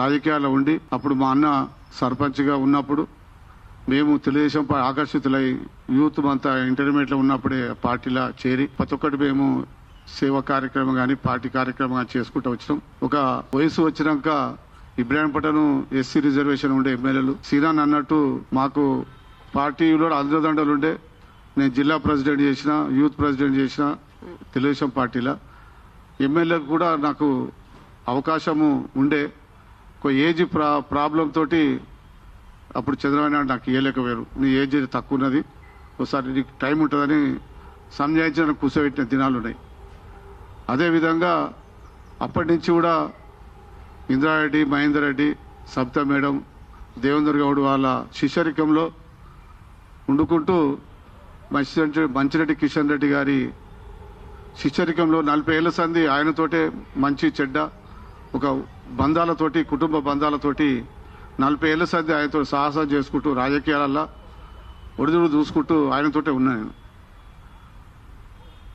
రాజకీయాల్లో ఉండి అప్పుడు మా అన్న సర్పంచ్గా ఉన్నప్పుడు మేము తెలుగుదేశం ఆకర్షితులై యూత్ అంతా ఇంటర్మీడియట్లో ఉన్నప్పుడే పార్టీలో చేరి ప్రతి ఒక్కటి మేము సేవా కార్యక్రమం కానీ పార్టీ కార్యక్రమం కానీ చేసుకుంటూ వచ్చినాం. ఒక వయసు వచ్చినాక ఇబ్రాహీంపట్నం ఎస్సీ రిజర్వేషన్ ఉండే ఎమ్మెల్యేలు. శ్రీరాన్ అన్నట్టు మాకు పార్టీలో అందదండలు ఉండే. నేను జిల్లా ప్రెసిడెంట్ చేసిన యూత్ ప్రెసిడెంట్ చేసిన తెలుగుదేశం పార్టీలో. ఎమ్మెల్యేలకు కూడా నాకు అవకాశము ఉండే. ఒక ఏజ్ ప్రా ప్రాబ్లం తోటి అప్పుడు చంద్రబాబు నాయుడు నాకు ఇవ్వలేకపోయారు నీ ఏజ్ తక్కువ ఉన్నది. ఒకసారి నీకు టైం ఉంటుందని సంజాయించిన కూర్చోబెట్టిన దినాలు ఉన్నాయి. అదేవిధంగా అప్పటి నుంచి కూడా ఇంద్రారెడ్డి మహేందర్ రెడ్డి సబితా మేడం దేవేందర్ గౌడ్ వాళ్ళ శిష్యరికంలో వండుకుంటూ మంచి మంచిరెడ్డి కిషన్ రెడ్డి గారి శిష్యరికంలో నలభై ఏళ్ళ సంది ఆయనతోటే మంచి చెడ్డ ఒక బంధాలతోటి కుటుంబ బంధాలతోటి నలభై ఏళ్ళ సర్ది ఆయనతో సాహసం చేసుకుంటూ రాజకీయాలల్లో ఒడిదుడు చూసుకుంటూ ఆయనతోటే ఉన్నా నేను.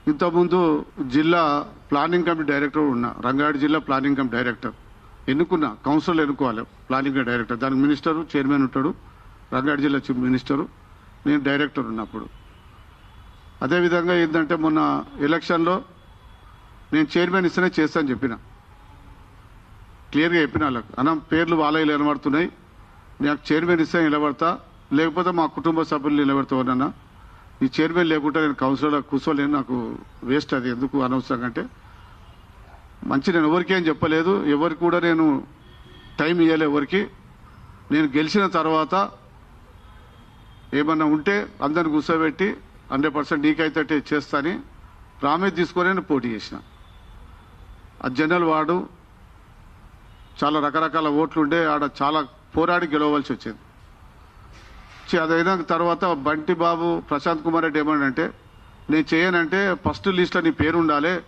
ఇంతకుముందు జిల్లా ప్లానింగ్ కమిటీ డైరెక్టర్ ఉన్నా రంగారెడ్డి జిల్లా ప్లానింగ్ కమిటీ డైరెక్టర్. ఎన్నుకున్నా కౌన్సిల్ ఎన్నుకోవాలి ప్లానింగ్ కమిటీ డైరెక్టర్. దానికి మినిస్టరు చైర్మన్ ఉంటాడు రంగారెడ్డి జిల్లా చీఫ్ మినిస్టరు. నేను డైరెక్టర్ ఉన్నప్పుడు. అదేవిధంగా ఏంటంటే మొన్న ఎలక్షన్లో నేను చైర్మన్ ఇస్తేనే చేస్తాను చెప్పిన. క్లియర్గా చెప్పిన వాళ్ళకి. అన్న పేర్లు వాళ్ళవి నిలబడుతున్నాయి. నాకు చైర్మన్ ఇస్తే నిలబడతా. లేకపోతే మా కుటుంబ సభ్యులు నిలబెడతానన్నా ఈ చైర్మన్ లేకుంటే నేను కౌన్సిలర్లో కూర్చోలేను. నాకు వేస్ట్ అది. ఎందుకు అనవసరం అంటే మంచి నేను ఎవరికి ఏం చెప్పలేదు. ఎవరికి కూడా నేను టైం ఇవ్వలే ఎవరికి. నేను గెలిచిన తర్వాత ఏమన్నా ఉంటే అందరిని కూర్చోబెట్టి హండ్రెడ్ పర్సెంట్ నీకైతే చేస్తాని ప్రామిస్ తీసుకొని నేను పోటీ చేసిన. ఆ జనరల్ వార్డు చాలా రకరకాల ఓట్లు ఉండే ఆడ చాలా పోరాడి గెలవలసి వచ్చేది. చి- అది తర్వాత బంటి బాబు ప్రశాంత్ కుమార్ రెడ్డి ఏమన్నాడంటే నేను చేయనంటే ఫస్ట్ లిస్ట్లో నీ పేరు ఉండాలి.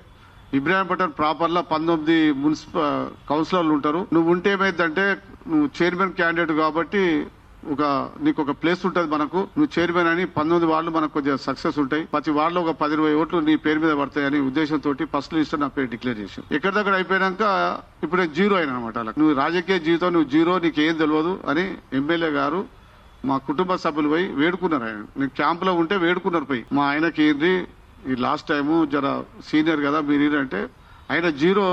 ఇబ్రాహీంపట్నం ప్రాపర్లో పంతొమ్మిది మున్సిపల్ కౌన్సిలర్లు ఉంటారు. నువ్వు ఉంటే ఏమైందంటే నువ్వు చైర్మన్ క్యాండిడేట్ కాబట్టి ఒక నీకు ఒక ప్లేస్ ఉంటుంది మనకు నువ్వు చైర్మన్ అని పంతొమ్మిది వాళ్ళు మనకు కొంచెం సక్సెస్ ఉంటాయి. ప్రతి వాళ్ళు ఒక పది ఇరవై ఓట్లు నీ పేరు మీద పడతాయని ఉద్దేశంతో ఫస్ట్ లిస్ట్ నా పేరు డిక్లేర్ చేసి ఎక్కడ దగ్గర అయిపోయాక ఇప్పుడు జీరో అయిన అనమాట నువ్వు రాజకీయ జీవితం నువ్వు జీరో నీకు ఏం తెలియదు అని ఎమ్మెల్యే గారు మా కుటుంబ సభ్యులు పోయి వేడుకున్నారు ఆయన. నేను క్యాంపులో ఉంటే వేడుకున్నారు పోయి. మా ఆయనకి ఏంటి ఈ లాస్ట్ టైము జర సీనియర్ కదా మీరు అంటే ఆయన జీరో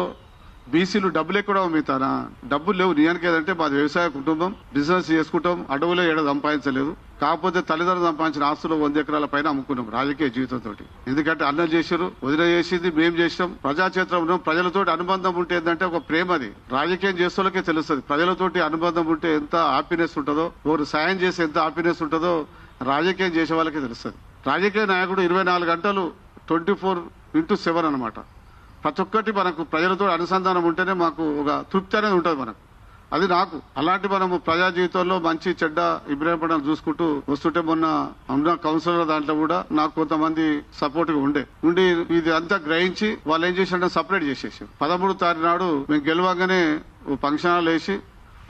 బీసీలు డబ్బులు ఎక్కడ అమ్ముతానా డబ్బులు లేవు. నియానికి ఏదంటే మాది వ్యవసాయ కుటుంబం బిజినెస్ చేసుకుంటాం. అడవులో ఏడ సంపాదించలేదు. కాకపోతే తల్లిదండ్రులు సంపాదించిన ఆస్తులు వంద ఎకరాల పైన అమ్ముకున్నాం రాజకీయ జీవితంతో ఎందుకంటే అన్నం చేశారు వదిన చేసింది మేము చేసినాం. ప్రజాక్షేత్రంలో ప్రజలతో ప్రజలతోటి అనుబంధం ఉంటే ఏంటంటే ఒక ప్రేమ అది. రాజకీయం చేసేవాళ్ళకే తెలుస్తుంది. ప్రజలతోటి అనుబంధం ఉంటే ఎంత హ్యాపీనెస్ ఉంటుందో ఒకరు సాయం చేసి ఎంత హ్యాపీనెస్ ఉంటుందో రాజకీయం చేసే వాళ్ళకే తెలుస్తుంది. రాజకీయ నాయకుడు ఇరవై నాలుగు గంటలు ట్వంటీ ఫోర్ ఇంటూ సెవెన్ అనమాట ప్రతి ఒక్కటి మనకు ప్రజలతో అనుసంధానం ఉంటేనే మాకు ఒక తృప్తి అనేది ఉంటుంది మనకు. అది నాకు. అలాంటి మనము ప్రజా జీవితంలో మంచి చెడ్డ ఇబ్రాహీంపట్నం చూసుకుంటూ వస్తుంటే మొన్న ఉన్న కౌన్సిలర్ దాంట్లో కూడా నాకు కొంతమంది సపోర్ట్గా ఉండే. ఉండి ఇది అంతా గ్రహించి వాళ్ళు ఏం చేశారంటే సపరేట్ చేసేసారు. పదమూడు తారీఖు నాడు మేము గెలవగానే ఓ ఫంక్షన్ హాల్ వేసి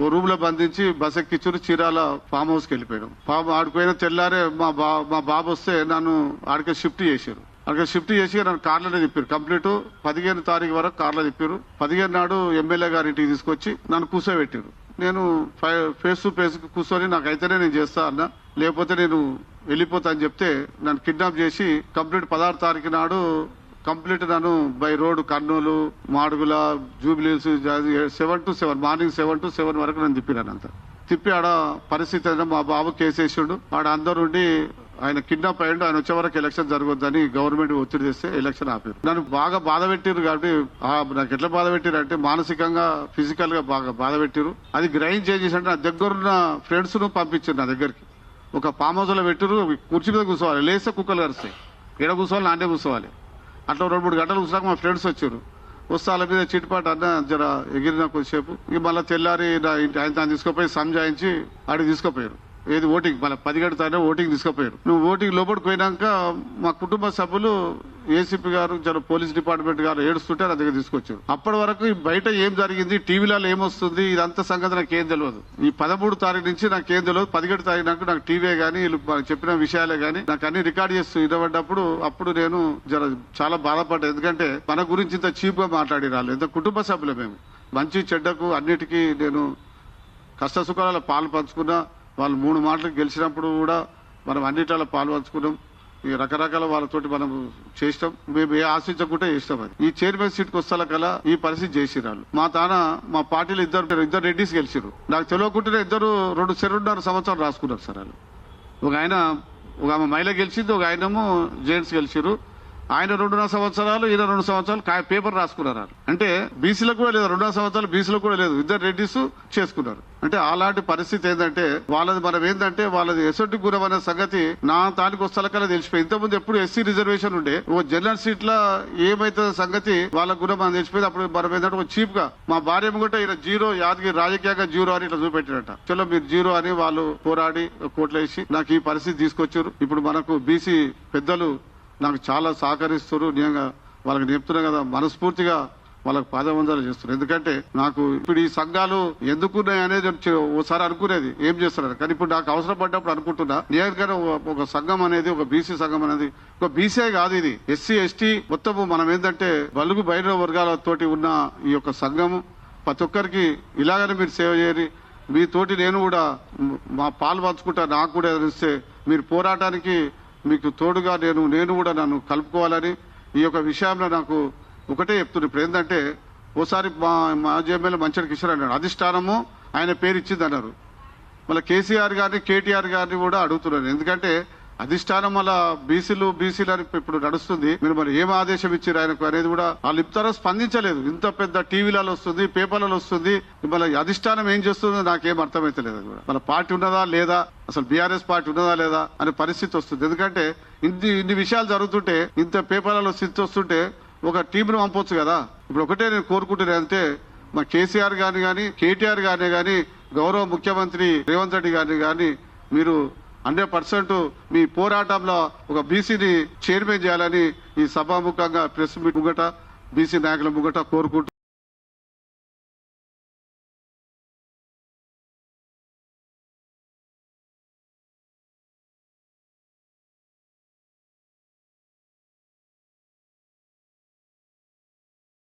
ఓ రూమ్లో బంధించి బస్ ఎక్కించుని చీరాల ఫామ్ హౌస్కి వెళ్ళిపోయాం. ఫామ్ ఆడిపోయిన తెల్లారే మా బా మా బాబు వస్తే నన్ను ఆడికి షిఫ్ట్ చేశారు. అక్కడ షిఫ్ట్ చేసి నన్ను కార్లోనే తిప్పారు. కంప్లీట్ పదిహేను తారీఖు వరకు కార్లో తిప్పారు. పదిహేను నాడు ఎమ్మెల్యే గారి ఇంటికి తీసుకొచ్చి నన్ను కూర్చోబెట్టారు నేను ఫేస్ టు ఫేస్ కూర్చొని నాకైతేనే నేను చేస్తా అన్న. లేకపోతే నేను వెళ్ళిపోతా అని చెప్తే నన్ను కిడ్నాప్ చేసి కంప్లీట్ పదహారు తారీఖు నాడు కంప్లీట్ నన్ను by road Kurnool Madugula జూబిలీస్ seven to seven morning seven to seven వరకు నన్ను తిప్పినాను అంత తిప్పి ఆడ పరిస్థితి మా బాబు కేసేసిండు ఆడ అందరు ఉండి ఆయన కిడ్నాప్ అయ్యిండు ఆయన వచ్చే వరకు ఎలక్షన్ జరగొద్దని గవర్నమెంట్ ఒత్తిడి చేస్తే ఎలక్షన్ ఆపారు. నన్ను బాగా బాధ పెట్టిరు కాబట్టి నాకు ఎట్లా బాధ పెట్టిరు అంటే మానసికంగా ఫిజికల్గా బాగా బాధ పెట్టిరు అది గ్రైండ్ చేసేసి అంటే నా దగ్గరున్న ఫ్రెండ్స్ను పంపించారు నా దగ్గరికి. ఒక పామ్ హౌస్లో పెట్టిరు కుర్చీ మీద కూర్చోవాలి. లేస్తే కుక్కలు కరుస్తాయి. ఎడ కూర్చోవాలి నాన్నే కూర్చోవాలి. అట్లా రెండు మూడు గంటలు కూర్చున్నాక మా ఫ్రెండ్స్ వచ్చారు. వస్తే వాళ్ళ మీద చిట్పాటు అన్న జర ఎగిరిన కొద్దిసేపు. ఇక మళ్ళీ తెల్లారి ఆయన తాను తీసుకుపోయి సంజాయించి ఆడికి తీసుకుపోయారు. ఏది ఓటింగ్? మళ్ళీ పది గంటల తానే ఓటింగ్ తీసుకుపోయారు. నువ్వు ఓటింగ్ లోపలికి పోయినాక మా కుటుంబ సభ్యులు ఏసీపీ గారు జర పోలీస్ డిపార్ట్మెంట్ గారు ఏడుస్తుంటే నా దగ్గర తీసుకొచ్చారు. అప్పటి వరకు బయట ఏం జరిగింది టీవీలలో ఏమొస్తుంది ఇదంతా సంగతి నాకు ఏం తెలియదు ఈ పదమూడు తారీఖు నుంచి నాకు ఏం తెలియదు పదిహేడు తారీఖు నాకు నాకు టీవీ కానీ వీళ్ళు చెప్పిన విషయాలే కానీ నాకు అన్ని రికార్డ్ చేస్తూ ఇవ్వబడ్డప్పుడు అప్పుడు నేను జర చాలా బాధపడ్డా. ఎందుకంటే మన గురించి ఇంత చీప్గా మాట్లాడి రాలేదు ఇంత కుటుంబ సభ్యులు మేము. మంచి చెడ్డకు అన్నిటికీ నేను కష్ట సుఖాలలో పాలు పంచుకున్నా. వాళ్ళు మూడు మాటలు గెలిచినప్పుడు కూడా మనం అన్నిటిలో పాల్పంచుకున్నాం. ఈ రకరకాల వాళ్ళతోటి మనం చేసినాం మేము ఏ ఆశించకుండా చేసినాం అది. ఈ చైర్మన్ సీట్కి వస్తాల కల ఈ పరిస్థితి చేసినారు మా తాన మా పార్టీలు ఇద్దరు ఇద్దరు రెడ్డిస్ గెలిచిరు నాకు తెలియకుండానే ఇద్దరు రెండు రెండున్నర సంవత్సరాలు రాసుకున్నారు సార్ వాళ్ళు. ఒక ఆయన ఒక ఆమె మహిళ గెలిచింది ఒక ఆయనము జెంట్స్ గెలిచిరు ఆయన రెండున్నర సంవత్సరాలు ఈయన రెండు సంవత్సరాలు పేపర్ రాసుకున్నారు అంటే బీసీలకు కూడా లేదు రెండున్నర సంవత్సరాలు బీసీలకు కూడా లేదు. ఇద్దరు రెడ్డిస్ చేసుకున్నారు. అంటే అలాంటి పరిస్థితి ఏంటంటే వాళ్ళది మనం ఏంటంటే వాళ్ళది ఎసొంటి గురం అనే సంగతి నా తానికి వస్తలకల్లా తెలిసిపోయి ఇంతకుముందు ఎప్పుడు ఎస్సీ రిజర్వేషన్ ఉండే ఓ జనరల్ సీట్ల ఏమైతే సంగతి వాళ్ళ గురం మనం తెలిసిపోయింది. అప్పుడు మనం ఏంటంటే ఒక చీప్గా మా భార్య కూడా ఈయన జీరో యాదగిరి రాజకీయంగా జీరో అని ఇట్లా చూపెట్టారట చలో మీరు జీరో అని వాళ్ళు పోరాడి కోట్లేసి నాకు ఈ పరిస్థితి తీసుకొచ్చారు. ఇప్పుడు మనకు బీసీ పెద్దలు నాకు చాలా సహకరిస్తారు నేను వాళ్ళకి చెప్తున్నా కదా మనస్ఫూర్తిగా వాళ్ళకి పాదవందలు చేస్తున్నారు. ఎందుకంటే నాకు ఇప్పుడు ఈ సంఘాలు ఎందుకున్నాయి అనేది ఒకసారి ఓసారి అనుకునేది. ఏం చేస్తున్నారు? కానీ ఇప్పుడు నాకు అవసరం పడ్డప్పుడు అనుకుంటున్నా. నిజంగానే ఒక- సంఘం అనేది ఒక బీసీ సంఘం అనేది ఒక బీసీ కాదు ఇది. ఎస్సీ ఎస్టీ మొత్తము మనం ఏంటంటే బలుగు బయట వర్గాలతోటి ఉన్న ఈ యొక్క సంఘము ప్రతి ఒక్కరికి ఇలాగనే మీరు సేవ చేయరు మీ తోటి నేను కూడా మా పాలు పంచుకుంటా నాకు కూడా ఇస్తే మీరు పోరాటానికి మీకు తోడుగా నేను నేను కూడా నన్ను కలుపుకోవాలని ఈ యొక్క విషయంలో నాకు ఒకటే చెప్తున్నా ఇప్పుడు ఏంటంటే ఓసారి మా మాజీ ఎమ్మెల్యే మంచడి కిషోర్ అన్నాడు అధిష్టానము ఆయన పేరు ఇచ్చింది అన్నారు మళ్ళీ కేసీఆర్ గారిని కేటీఆర్ గారిని కూడా అడుగుతున్నారు. ఎందుకంటే అధిష్టానం వల్ల బీసీలు బీసీలు అని ఇప్పుడు నడుస్తుంది. మీరు మరి ఏం ఆదేశం ఇచ్చారు ఆయనకు అనేది కూడా వాళ్ళు ఇప్తారో స్పందించలేదు. ఇంత పెద్ద టీవీలలో వస్తుంది పేపర్లలో వస్తుంది. మళ్ళీ అధిష్టానం ఏం చేస్తుందో నాకేం అర్థమైతలేదు కూడా. మన పార్టీ ఉన్నదా లేదా? అసలు బీఆర్ఎస్ పార్టీ ఉన్నదా లేదా? అనే పరిస్థితి వస్తుంది. ఎందుకంటే ఇన్ని ఇన్ని విషయాలు జరుగుతుంటే ఇంత పేపర్లలో స్థితి వస్తుంటే ఒక టీంను పంపొచ్చు కదా. ఇప్పుడు ఒకటే నేను కోరుకుంటున్నా అంటే మా కేసీఆర్ గారిని కానీ కేటీఆర్ గారిని కానీ గౌరవ ముఖ్యమంత్రి రేవంత్ రెడ్డి గారిని కానీ మీరు హండ్రెడ్ పర్సెంట్ మీ పోరాటంలో ఒక బీసీని చైర్మన్ చేయాలని ఈ సభాముఖంగా ప్రెస్ మీట్ ముగట బీసీ నాయకుల ముగట కోరుకుంటూ